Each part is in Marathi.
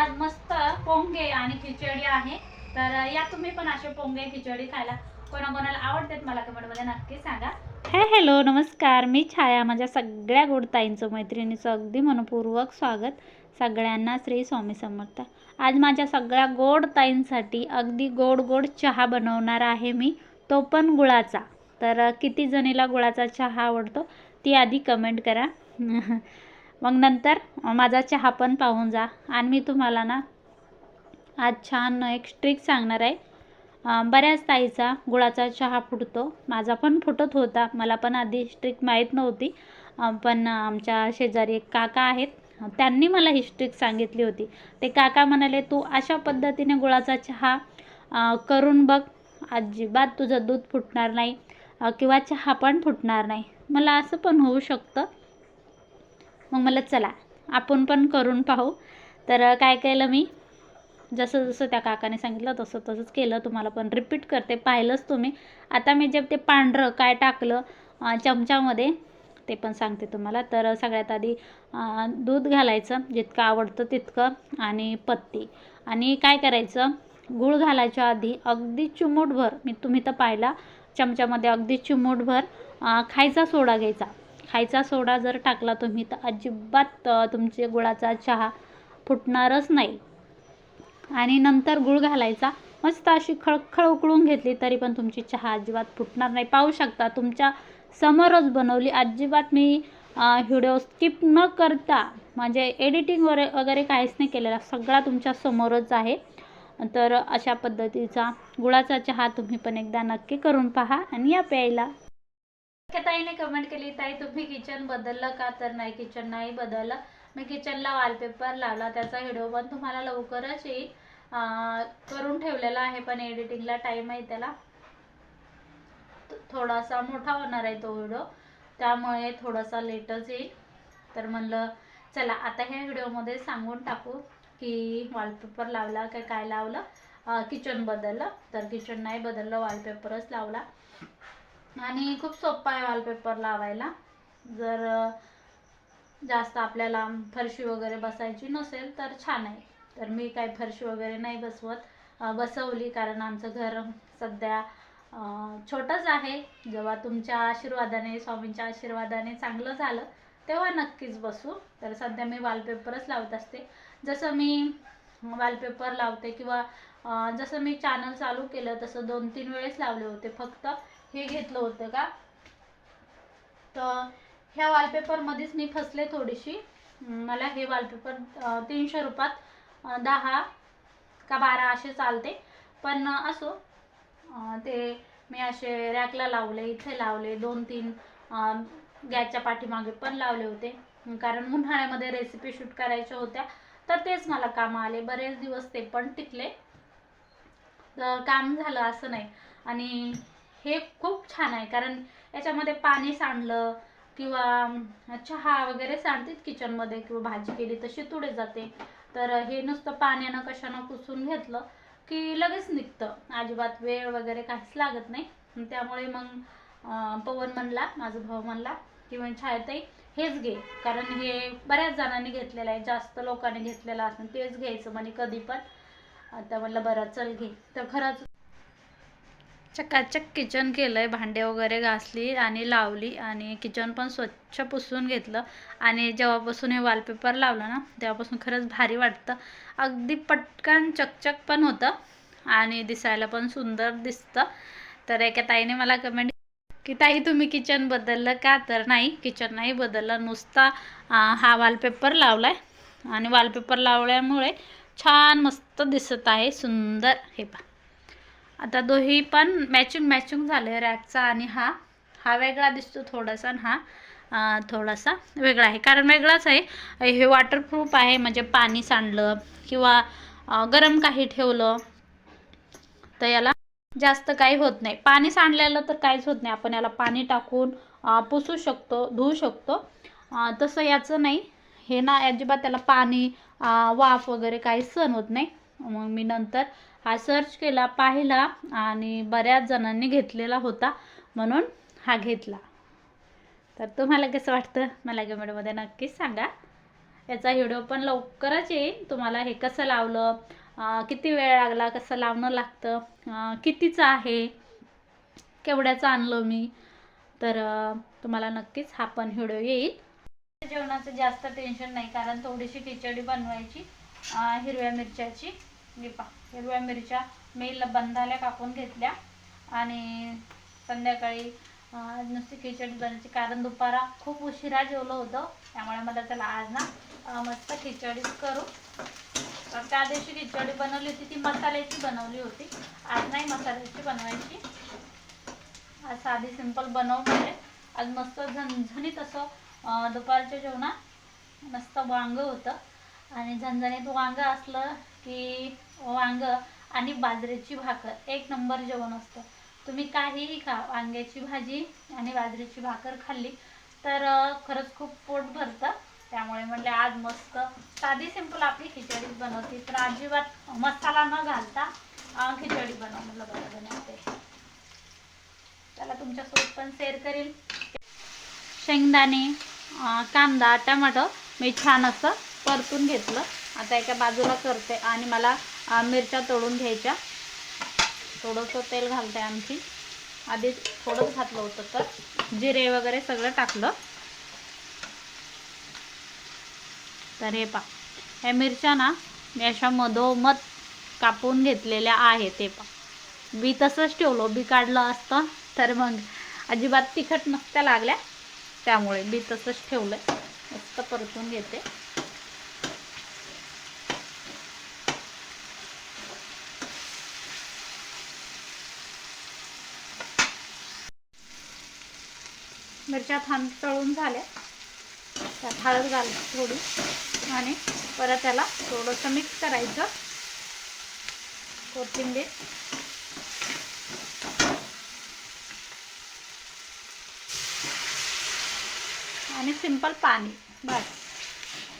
आज मस्त पोंगे आणि खिचडी आहे. तर या तुम्ही पण असे पोंगे खिचडी खायला कोणाकोणाला आवडतात मला कमेंटमध्ये नक्की सांगा. हे हॅलो नमस्कार. मी छाया माझ्या सगळ्या गोड ताईंचं मैत्रिणीचं अगदी मनपूर्वक स्वागत. सगळ्यांना श्री स्वामी समर्थ. आज माझ्या सगळ्या गोड ताईंसाठी अगदी गोड गोड चहा बनवणार आहे मी. तो पण गुळाचा. तर किती जणीला गुळाचा चहा आवडतो ती आधी कमेंट करा. मग नंतर माझा चहा पण पाहून जा. आणि मी तुम्हाला ना आज छान एक ट्रिक सांगणार आहे. बऱ्याच ताईचा गुळाचा चहा फुटतो. माझा पण फुटत होता. मला पण आधी ट्रिक माहीत नव्हती. पण आमच्या शेजारी एक काका आहेत. त्यांनी मला ही ट्रिक सांगितली होती. ते काका म्हणाले तू अशा पद्धतीने गुळाचा चहा करून बघ. अजिबात तुझं दूध फुटणार नाही किंवा चहा पण फुटणार नाही. मला असं पण होऊ शकतं. मग मला चला आपण पण करून पाहू. तर काय केलं मी? जसं जसं त्या काकाने सांगितलं तसं तसंच केलं. तुम्हाला पण रिपीट करते. पाहिलंच तुम्ही. आता मी जे ते पांढरं काय टाकलं चमच्यामध्ये ते पण सांगते तुम्हाला. तर सगळ्यात आधी दूध घालायचं. जितकं आवडतं तितकं. आणि पत्ती. आणि काय करायचं? गूळ घालायच्या आधी अगदी चिमूटभर मी तुम्ही तर पाहिला चमच्यामध्ये अगदी चिमूटभर खायचा सोडा घ्यायचा. खायचा सोडा जर टाकला तुम्ही तर अजिबात तुमचे गुळाचा चहा फुटणारच नाही. आणि नंतर गूळ घालायचा. मस्त अशी खळखळ उकळून घेतली तरी पण तुमची चहा अजिबात फुटणार नाही. पाहू शकता तुमच्या समोरच बनवली. अजिबात मी व्हिडिओ स्किप न करता म्हणजे एडिटिंग वगैरे वगैरे काहीच नाही केलेला. सगळा तुमच्या समोरच आहे. तर अशा पद्धतीचा गुळाचा चहा तुम्ही पण एकदा नक्की करून पहा आणि या प्यायला. ताईने कमेंट केली? ताई तुम्ही किचन बदललं का? तर नाही किचन नाही बदललं. मी किचनला वॉलपेपर लावला. त्याचा व्हिडिओ पण तुम्हाला लवकरच येईल. करून ठेवलेला आहे पण एडिटिंगला टाईम आहे त्याला. थोडासा मोठा होणार आहे तो व्हिडिओ त्यामुळे थोडासा लेटच येईल. तर म्हणलं चला आता ह्या व्हिडिओमध्ये सांगून टाकू की वॉलपेपर लावला काय काय लावलं? किचन बदललं. तर किचन नाही बदललं वॉलपेपरच लावला. आणि खूप सोपा आहे वॉलपेपर लावायला. जर जास्त आपल्याला फरशी वगैरे बसायची नसेल तर छान आहे. तर मी काही फरशी वगैरे नाही बसवत. बसवली कारण आमचं घर सध्या छोटंच आहे. जेव्हा तुमच्या आशीर्वादाने स्वामींच्या आशीर्वादाने चांगलं झालं तेव्हा नक्कीच बसू. तर सध्या मी वॉलपेपरच लावत असते. जसं मी वॉलपेपर लावते किंवा जसं मी चॅनल चालू केलं तसं दोन तीन वेळेस लावले होते फक्त. हे घेतलं होतं का? तर ह्या वॉलपेपरमध्येच मी फसले थोडीशी. मला हे वॉलपेपर तीनशे रुपयात दहा का बारा असे चालते. पण असो ते मी असे रॅकला लावले इथे लावले दोन तीन गॅसच्या पाठीमागे पण लावले होते. कारण उन्हाळ्यामध्ये रेसिपी शूट करायच्या होत्या तर तेच मला काम आले. बरेच दिवस ते पण टिकले. तर काम झालं असं नाही. आणि हे खूप छान आहे. कारण याच्यामध्ये पाणी सांडलं किंवा चहा वगैरे सांडतात किचनमध्ये किंवा भाजी केली तशी तुडे जाते. तर हे नुसतं पाण्यानं कशानं पुसून घेतलं की लगेच निघतं. अजिबात वेळ वगैरे काहीच लागत नाही. त्यामुळे मग पवन म्हणला माझा भाऊ म्हणला की छायताई हेच घे. कारण हे बऱ्याच जणांनी घेतलेलं आहे. जास्त लोकांनी घेतलेलं असं तेच घ्यायचं म्हणे कधी पण. आता म्हटलं बरं चल घे. तर खरंच चकाचक किचन केलंय भांडे वगैरे घासली आणि लावली आणि किचन पण स्वच्छ पुसून घेतलं. आणि जेव्हापासून हे वॉलपेपर लावलं ना तेव्हापासून खरंच भारी वाटतं. अगदी पटकन चकचक पण होतं आणि दिसायला पण सुंदर दिसतं. तर एका ताईने मला कमेंट की ताई तुम्ही किचन बदललं का? तर नाही किचन नाही बदललं. नुसता हा वॉलपेपर लावलाय आणि वॉलपेपर लावल्यामुळे छान मस्त दिसत आहे सुंदर. हे पहा. आता दोही पण मॅचिंग मॅचिंग झाले रॅकचा आणि हा. हा वेगळा दिसतो थोडासा आणि हा थोडासा वेगळा आहे. कारण वेगळाच आहे. हे वॉटरप्रूफ आहे म्हणजे पाणी सांडलं किंवा गरम काही ठेवलं तर याला जास्त काही होत नाही. पाणी सांडलेलं तर काहीच होत नाही. आपण याला पाणी टाकून पुसू शकतो धुवू शकतो. तसं याचं नाही. हे ना अजिबात त्याला पाणी वाफ वगैरे काही सहन होत नाही. मग मी नंतर हा सर्च केला पाहिला आणि बऱ्याच जणांनी घेतलेला होता म्हणून हा घेतला. तर तुम्हाला कसं वाटतं? मला कमेंटमध्ये नक्कीच सांगा. याचा व्हिडिओ पण लवकरच येईल तुम्हाला हे कसं लावलं? किती वेळ लागला? कसं लावणं लागतं? कितीचं आहे? केवढ्याचं आणलं मी? तर तुम्हाला नक्कीच हा पण व्हिडिओ येईल. जेवणाचं जास्त टेन्शन नाही कारण थोडीशी खिचडी बनवायची हिरव्या मिरच्याची. हे हिरव्या मिरच्या मी ल- बंधाल्या कापून घेतल्या. आणि संध्याकाळी नुसती खिचडी बनवायची. कारण दुपारा खूप उशिरा जेवलं होतं. त्यामुळे मला त्याला आज ना मस्त खिचडीच करू. तर त्या दिवशी खिचडी बनवली होती. ती मसाल्याची बनवली होती. आज नाही मसाल्याची बनवायची. आज साधी सिंपल बनव म्हणजे आज मस्त झणझणीत असं दुपारच्या जेवणात मस्त वांग होतं. आणि झणझणीत वांग असलं की वांग आणि बाजरीची भाकर. एक नंबर जेवण असतं. तुम्ही काहीही खा. वांग्याची भाजी आणि बाजरीची भाकर खाल्ली तर खरंच खूप पोट भरतं. त्यामुळे म्हणले आज मस्त साधी सिंपल आपली खिचडीच बनवते. तर अजिबात मसाला न घालता खिचडी बनव म्हटलं बरं बनवते. त्याला तुमच्यासोबत पण शेअर करील शेंगदाणे कांदा टमाटो मी छान असं परतून घेतलं. आता एका बाजूला करते आणि मला मिरच्या तोडून घ्यायच्या. थोडंसं तेल घालते आणखी. आधी थोडंच घातलं होतं तर. जिरे वगैरे सगळं टाकलं. तर हे पा ह्या मिरच्या ना मी अशा मधोमध कापून घेतलेल्या आहेत ते पा बी तसंच ठेवलं. बी काढलं असतं तर मग अजिबात तिखट नसत्या लागल्या. त्यामुळे बी तसंच ठेवलं मस्त परतून घेते. मिरच्या थांब तळून झाल्या. त्यात हळद घाल थोडी आणि परत त्याला थोडंसं मिक्स करायचं. कोथिंबीर. आणि सिंपल पाणी. बस.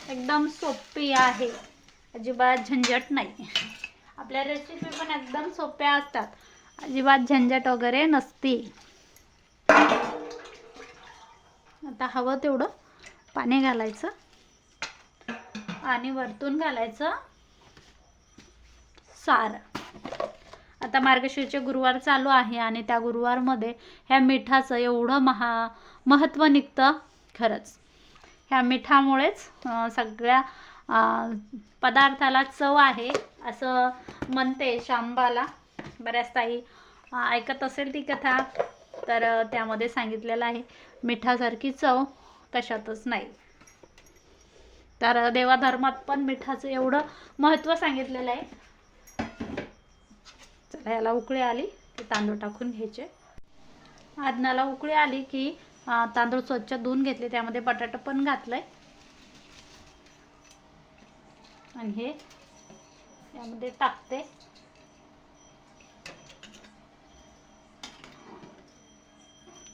एकदम सोपी आहे. अजिबात झंझट नाही. आपल्या रेसिपी पण एकदम सोप्या असतात. अजिबात झंझट वगैरे नसती आता हवं तेवढं पाणी घालायचं आणि वरतून घालायचं सार. आता मार्गशीरचे गुरुवार चालू आहे आणि त्या गुरुवारमध्ये ह्या मिठाचं एवढं महा महत्त्व निघतं खरंच. ह्या मिठामुळेच सगळ्या पदार्थाला चव आहे असं म्हणते शांबाला बऱ्याच ताई ऐकत असेल ती कथा. तर त्यामध्ये सांगितलेलं आहे मिठासारखी चव कशातच नाही. तर देवाधर्मात पण मिठाचं एवढं महत्त्व सांगितलेलं आहे. चला याला उकळी आली की तांदूळ टाकून घ्यायचे. आदनाला उकळी आली की तांदूळ स्वच्छ धुवून घेतले त्यामध्ये बटाटा पण घातलंय. आणि हे यामध्ये टाकते.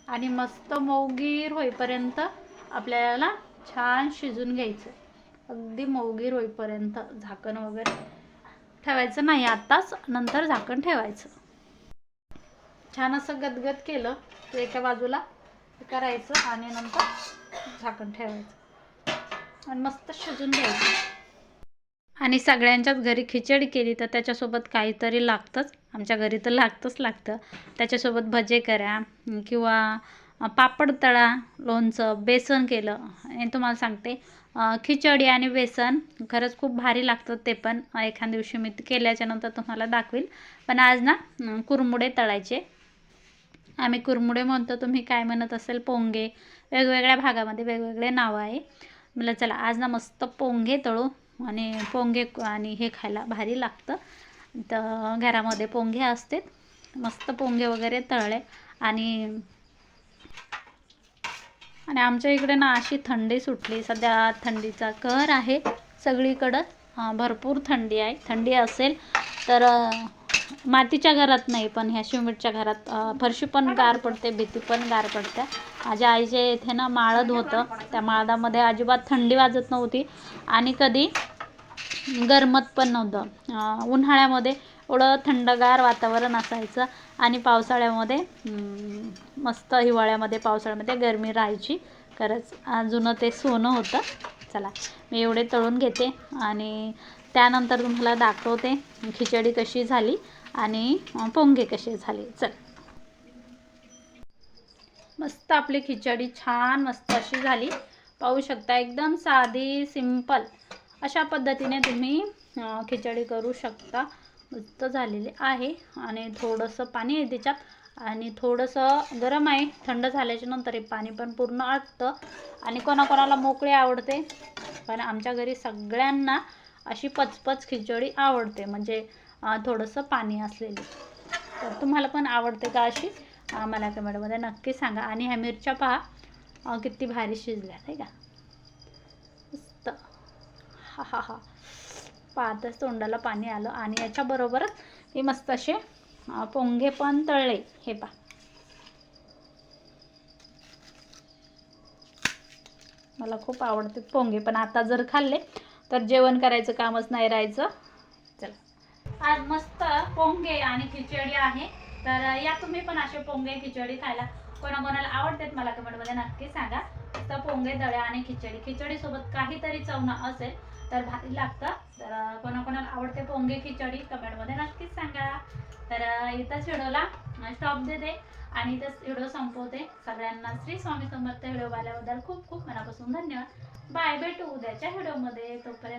आणि मस्त मौगीर होईपर्यंत आपल्याला छान शिजून घ्यायचं. अगदी मौगीर होईपर्यंत झाकण वगैरे ठेवायचं नाही आत्ताच नंतर झाकण ठेवायचं. छान असं गदगद केलं की एका बाजूला करायचं आणि नंतर झाकण ठेवायचं. आणि मस्त शिजून घ्यायचं. आणि सगळ्यांच्याच घरी खिचडी केली तर त्याच्यासोबत काहीतरी लागतंच. आमच्या घरी तर लागतंच लागतं. त्याच्यासोबत भजे करा किंवा पापड तळा लोणचं बेसन केलं हे तुम्हाला सांगते. खिचडी आणि बेसन खरंच खूप भारी लागतं ते पण. एखाद दिवशी मी केल्याच्यानंतर केल्याच्यानंतर तुम्हाला दाखवेल पण आज ना कुरमुडे तळायचे. आम्ही कुरमुडे म्हणतो तुम्ही काय म्हणत असेल पोंगे. वेगवेगळ्या भागामध्ये वेगवेगळे नावं आहे. म्हटलं चला आज ना मस्त पोंगे तळू. आणि पोंगे आणि हे खायला भारी लागतं. तर घरामध्ये पोंगे असते मस्त पोंगे वगैरे तळले. आणि आणि आमच्या इकडे ना अशी थंडी सुटली. सध्या थंडीचा कहर आहे सगळीकडं. भरपूर थंडी आहे. थंडी असेल तर मातीच्या घरात नाही पण ह्या शिवमीटच्या घरात फरशी पण गार पडते भीती पण गार पडते. माझ्या आईचे इथे ना माळद होतं. त्या माळदामध्ये अजिबात थंडी वाजत नव्हती. आणि कधी गरमत पण नव्हतं. उन्हाळ्यामध्ये एवढं थंडगार वातावरण असायचं आणि पावसाळ्यामध्ये मस्त हिवाळ्यामध्ये पावसाळ्यामध्ये गरमी राहायची. खरंच अजून जुनं ते सोनं होतं. चला मी एवढे तळून घेते आणि त्यानंतर तुम्हाला दाखवते खिचडी कशी झाली आणि पोंगे कसे झाले. चल. मस्त आपली खिचडी छान मस्त अशी झाली. पाहू शकता एकदम साधी सिंपल. अशा पद्धतीने तुम्ही खिचडी करू शकता. मस्त झालेली आहे. आणि थोडंसं पाणी आहे त्याच्यात आणि थोडंसं गरम आहे. थंड झाल्याच्यानंतर हे पाणी पण पूर्ण आटतं. आणि कोणाकोणाला मोकळे आवडते. पण आमच्या घरी सगळ्यांना अशी पचपच खिचडी आवडते. म्हणजे थोडंसं पाणी असलेली. तर तुम्हाला पण आवडते का अशी? मला कमेंटमध्ये नक्की सांगा. आणि ह्या मिरच्या पहा. किती भारी शिजल्या आहे का? हा हा हा पाहतच तोंडाला पाणी आलं आणि याच्याबरोबरच मी मस्त असे पोंगे पण तळले. हे पा मला खूप आवडते पोंगे पण आता जर खाल्ले तर जेवण करायचं कामच नाही राहायचं. चला. आज मस्त पोंगे आणि खिचडी आहे. तर या तुम्ही पण असे पोंगे खिचडी खायला कोणाकोणाला आवडतात मला कमेंटमध्ये नक्की सांगा. तर पोंगे दळ्या आणि खिचडी. खिचडी सोबत काहीतरी चवणं असेल तर भारी लागतं. तर कोणाकोणाला आवडते पोंगे खिचडी कमेंटमध्ये नक्कीच सांगा. तर इथंच व्हिडिओला स्टॉप देते आणि इथंच व्हिडिओ संपवते. सगळ्यांना श्री स्वामी समर्थ व्हिडिओ पाहिल्याबद्दल खूप खूप मनापासून धन्यवाद. बाय भेटू उद्याच्या व्हिडिओमध्ये. तोपर्यंत